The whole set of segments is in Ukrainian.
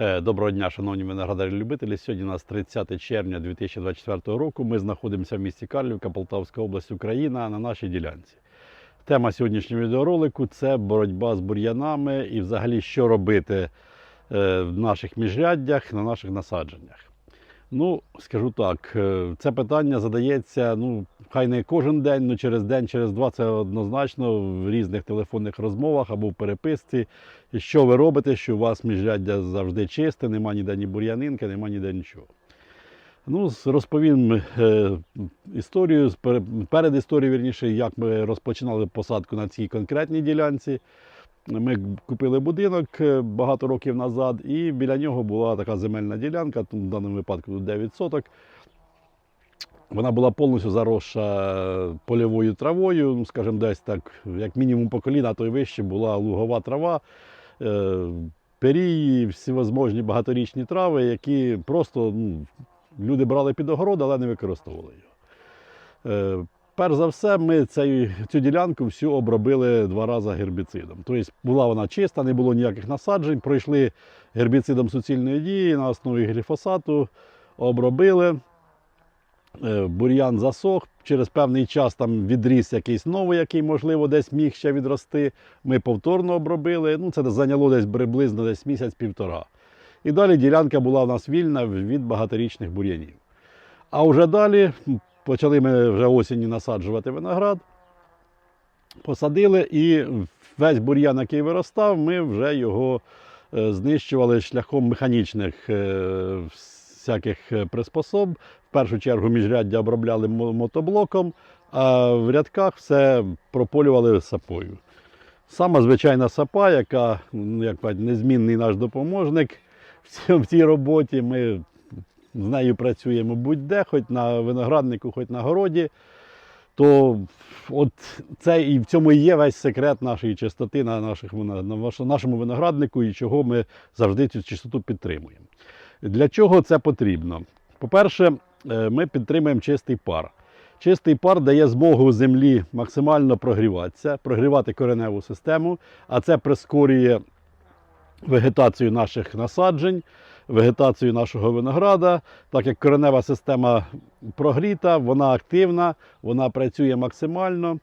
Е, Доброго дня, шановні виноградарі-любителі. Сьогодні у нас 30 червня 2024 року. Ми знаходимося в місті Карлівка, Полтавська область, Україна на нашій ділянці. Тема сьогоднішнього відеоролику це боротьба з бур'янами і взагалі що робити е, в наших міжряддях, на наших насадженнях. Ну, скажу так, е, це питання задається, ну, хай не кожен день, але через день, через два це однозначно в різних телефонних розмовах або в переписці. Що ви робите, що у вас міжряддя завжди чисте, нема ніде ні бур'янинки, нема ніде нічого. Ну, розповім е, історію, перед історією, вірніше, як ми розпочинали посадку на цій конкретній ділянці. Ми купили будинок е, багато років назад, і біля нього була така земельна ділянка, в даному випадку 9 соток. Вона була повністю заросша польовою травою, ну, скажімо, десь так, як мінімум по коліна, а то й вище була лугова трава, е, перії, всевозможні багаторічні трави, які просто ну, люди брали під огород, але не використовували його. Е, Перш за все, ми цю, цю ділянку всю обробили два рази гербіцидом. Тобто була вона чиста, не було ніяких насаджень. Пройшли гербіцидом суцільної дії на основі гліфосату, обробили. Е, Бур'ян засох. Через певний час там відріс якийсь новий, який, можливо, десь міг ще відрости. Ми повторно обробили. Ну, це зайняло десь приблизно десь місяць-півтора. І далі ділянка була в нас вільна від багаторічних бур'янів. А вже далі почали ми вже осінню насаджувати виноград. Посадили і весь бур'ян, який виростав, ми вже його е, знищували шляхом механічних е, всяких приспособ. Першу чергу міжряддя обробляли мотоблоком, а в рядках все прополювали сапою. Сама звичайна сапа, яка ну, як кажуть, незмінний наш допоможник в цій- роботі. Ми з нею працюємо будь-де, хоч на винограднику, хоч на городі. То от це і в цьому і є весь секрет нашої чистоти на, наших, на нашому винограднику і чого ми завжди цю чистоту підтримуємо. Для чого це потрібно? По-перше, ми підтримуємо чистий пар. Чистий пар дає змогу землі максимально прогріватися, прогрівати кореневу систему, а це прискорює вегетацію наших насаджень, вегетацію нашого винограда. Так як коренева система прогріта, вона активна, вона працює максимально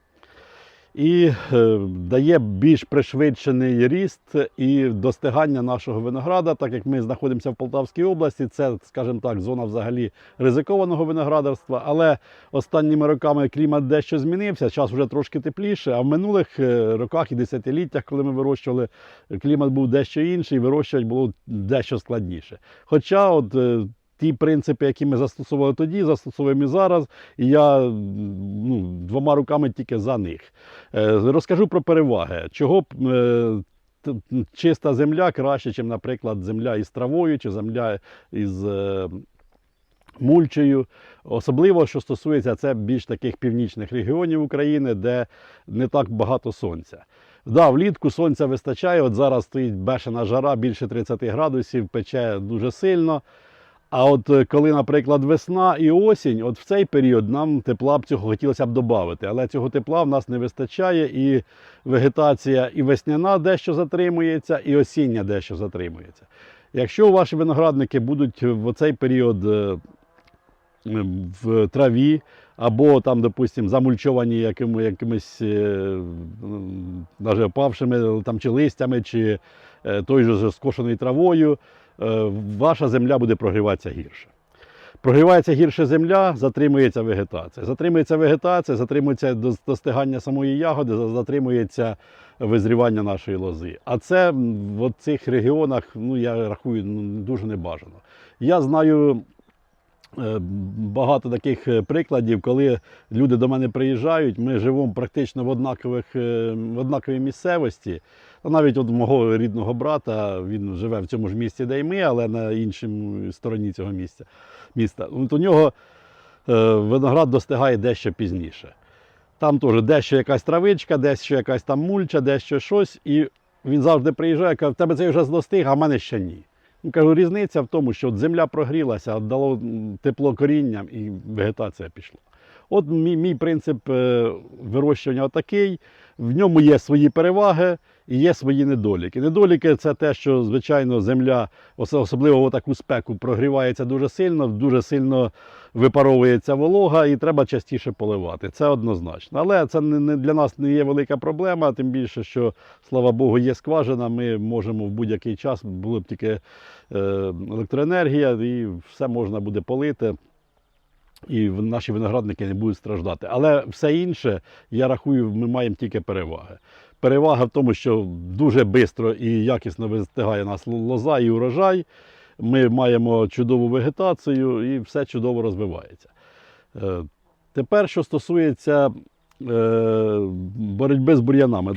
і е, дає більш пришвидшений ріст і достигання нашого винограда, так як ми знаходимося в Полтавській області, це, скажімо так, зона взагалі ризикованого виноградарства. Але останніми роками клімат дещо змінився, час вже трошки тепліше. А в минулих е, роках і десятиліттях, коли ми вирощували, клімат був дещо інший, вирощувати було дещо складніше. Хоча, от е, ті принципи, які ми застосовували тоді, застосовуємо і зараз, і я ну, двома руками тільки за них. Е, Розкажу про переваги. Чого е, чиста земля краще, ніж, наприклад, земля із травою чи земля із е, мульчею. Особливо, що стосується це більш таких північних регіонів України, де не так багато сонця. Да, влітку сонця вистачає. От зараз стоїть бешена жара, більше 30 градусів, пече дуже сильно. А от е, коли, наприклад, весна і осінь, от в цей період нам тепла б цього хотілося б додати. Але цього тепла в нас не вистачає, і вегетація і весняна дещо затримується, і осіння дещо затримується. Якщо ваші виноградники будуть в цей період е, в траві, або там, допустимо, замульчовані якими, якимись е, навіть опавшими там, чи листями, чи той же скошеною травою, ваша земля буде прогріватися гірше. Прогрівається гірше земля, затримується вегетація. Затримується вегетація, затримується достигання самої ягоди, затримується визрівання нашої лози. А це в цих регіонах, ну я рахую, ну, дуже небажано. Я знаю е, багато таких е, прикладів, коли люди до мене приїжджають, ми живемо практично в однакових, е, в однаковій місцевості. Навіть от мого рідного брата, він живе в цьому ж місті, де й ми, але на іншій стороні цього місця. міста. От у нього е, виноград достигає дещо пізніше. Там теж дещо якась травичка, дещо якась там мульча, дещо щось. І він завжди приїжджає, каже, в тебе це вже достиг, а в мене ще ні. Ну, кажу, різниця в тому, що земля прогрілася, дало тепло корінням і вегетація пішла. От мій, мій принцип е, вирощування такий. В ньому є свої переваги і є свої недоліки. Недоліки це те, що звичайно земля, особливо в таку спеку, прогрівається дуже сильно, дуже сильно випаровується волога і треба частіше поливати. Це однозначно. Але це не, для нас не є велика проблема, тим більше, що слава Богу, є скважина. Ми можемо в будь-який час, було б тільки е, електроенергія, і все можна буде полити. І наші виноградники не будуть страждати. Але все інше, я рахую, ми маємо тільки переваги. Перевага в тому, що дуже швидко і якісно вистигає нас лоза і урожай. Ми маємо чудову вегетацію і все чудово розвивається. Е, Тепер, що стосується е, боротьби з бур'янами.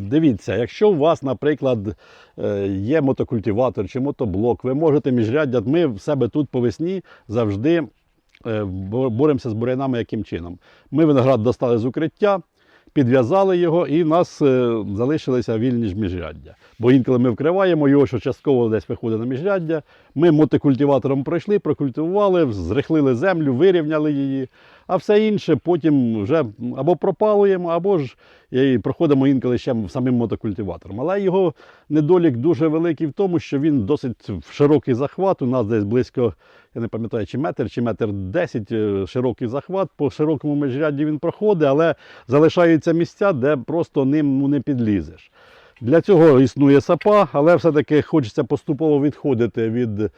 Дивіться, якщо у вас, наприклад, е, є мотокультиватор чи мотоблок, ви можете міжряддя. Ми в себе тут по весні завжди боремося з бур'янами яким чином. Ми виноград достали з укриття, підв'язали його, і в нас е, залишилися вільні ж міжряддя. Бо інколи ми вкриваємо його, що частково десь виходить на міжряддя. Ми мотикультиватором пройшли, прокультивували, зрихлили землю, вирівняли її. А все інше потім вже або пропалуємо, або ж проходимо інколи ще самим мотокультиватором. Але його недолік дуже великий в тому, що він досить широкий захват. У нас десь близько, я не пам'ятаю, чи метр, чи метр десять е, широкий захват. По широкому межрядді він проходить, але залишаються місця, де просто ним ну, не підлізеш. Для цього існує сапа, але все-таки хочеться поступово відходити від е,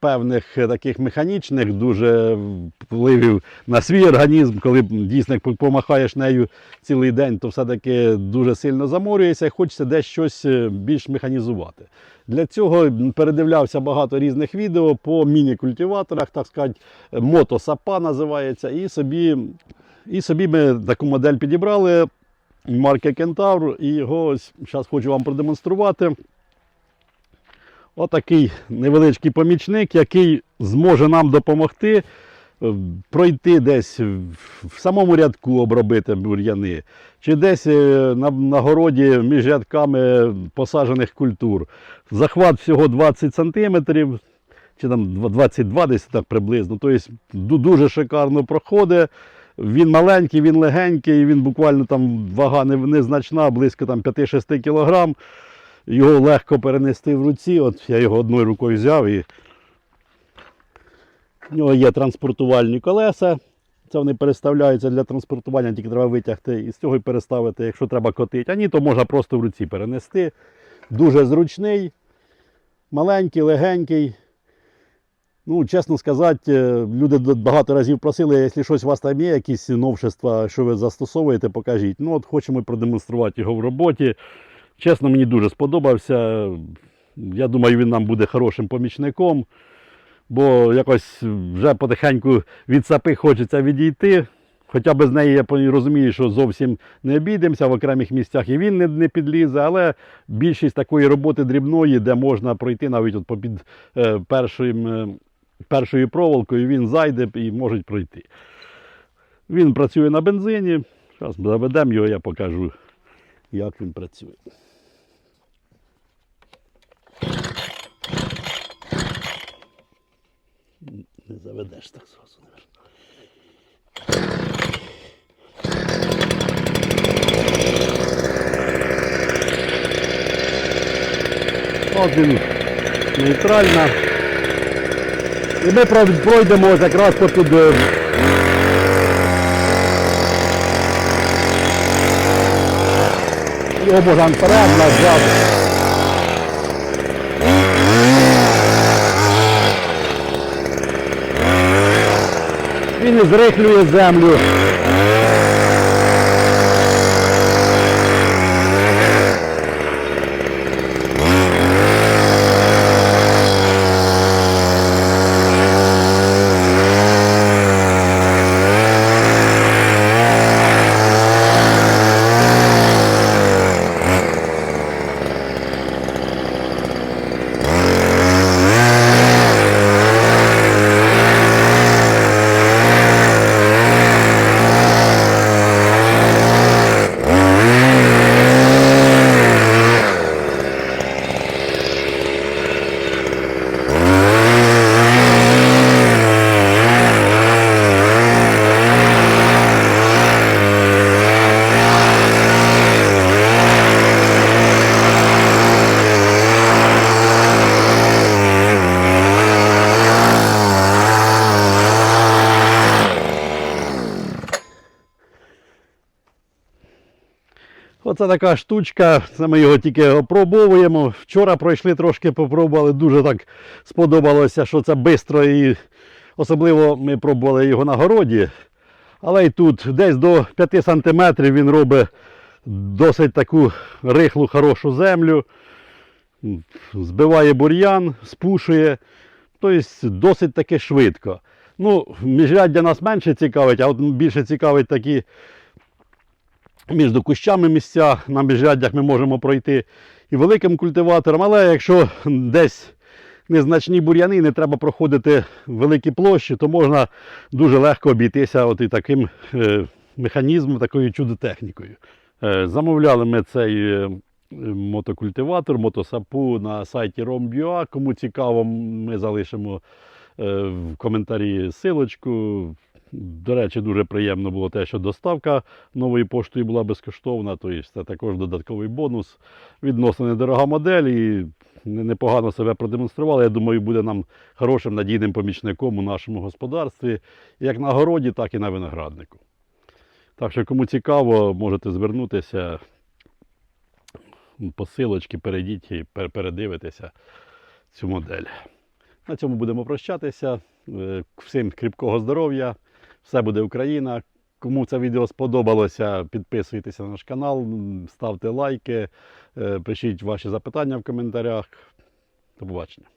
певних таких механічних дуже впливів на свій організм. Коли дійсно помахаєш нею цілий день, то все-таки дуже сильно заморюєшся і хочеться десь щось е, більш механізувати. Для цього передивлявся багато різних відео по міні-культиваторах, так сказати, мотосапа називається. І собі, і собі ми таку модель підібрали марки Кентавр. І його ось зараз хочу вам продемонструвати. Отакий невеличкий помічник, який зможе нам допомогти е, пройти десь в- самому рядку обробити бур'яни, чи десь е, на, на городі між рядками посаджених культур. Захват всього 20 см, чи там дв- 22 десь так приблизно. Тобто дуже шикарно проходить. Він маленький, він легенький, він буквально там вага незначна, близько там 5-6 кг. Його легко перенести в руці. От я його одною рукою взяв і в нього є транспортувальні колеса. Це вони переставляються для транспортування, тільки треба витягти і з цього і переставити, якщо треба котити. А ні, то можна просто в руці перенести. Дуже зручний, маленький, легенький. Ну, чесно сказати, е, люди багато разів просили, якщо щось у вас там є, якісь новшества, що ви застосовуєте, покажіть. Ну, от хочемо продемонструвати його в роботі. Чесно, мені дуже сподобався. Я думаю, він нам буде хорошим помічником, бо якось вже потихеньку від сапи хочеться відійти. Хоча без неї я розумію, що зовсім не обійдемося в окремих місцях і він не, не підлізе, але більшість такої роботи дрібної, де можна пройти навіть от попід е, першим, е, першою проволокою, він зайде і може пройти. Він працює на бензині. Зараз заведемо його, я покажу, як він працює. Не заведеш так зразу. Він нейтральна. І ми пройдемо якраз по е, Його можна вперед, назад. Він зрихлює землю. Оце така штучка, це ми його тільки опробовуємо. Вчора пройшли трошки, попробували, дуже так сподобалося, що це швидко і особливо ми пробували його на городі. Але і тут десь до 5 см він робить досить таку рихлу, хорошу землю, збиває бур'ян, спушує. Тобто досить таки швидко. Ну, міжряддя нас менше цікавить, а от більше цікавить такі між кущами місця. На міжряддях ми можемо пройти і великим культиватором, але якщо десь незначні бур'яни, не треба проходити великі площі, то можна дуже легко обійтися от і таким е, механізмом, такою чудо-технікою. Е, замовляли ми цей е, мотокультиватор, мотосапу на сайті Rombua. Кому цікаво, ми залишимо в коментарі силочку. До речі, дуже приємно було те, що доставка новою поштою була безкоштовна, тобто це також додатковий бонус. Відносно недорога модель і непогано себе продемонструвала. Я думаю, буде нам хорошим надійним помічником у нашому господарстві, як на городі, так і на винограднику. Так що, кому цікаво, можете звернутися по силочці, перейдіть і пер- передивитися цю модель. На цьому будемо прощатися. Е, Всім кріпкого здоров'я. Все буде Україна. Кому це відео сподобалося, підписуйтеся на наш канал, ставте лайки, е, пишіть ваші запитання в коментарях. До побачення.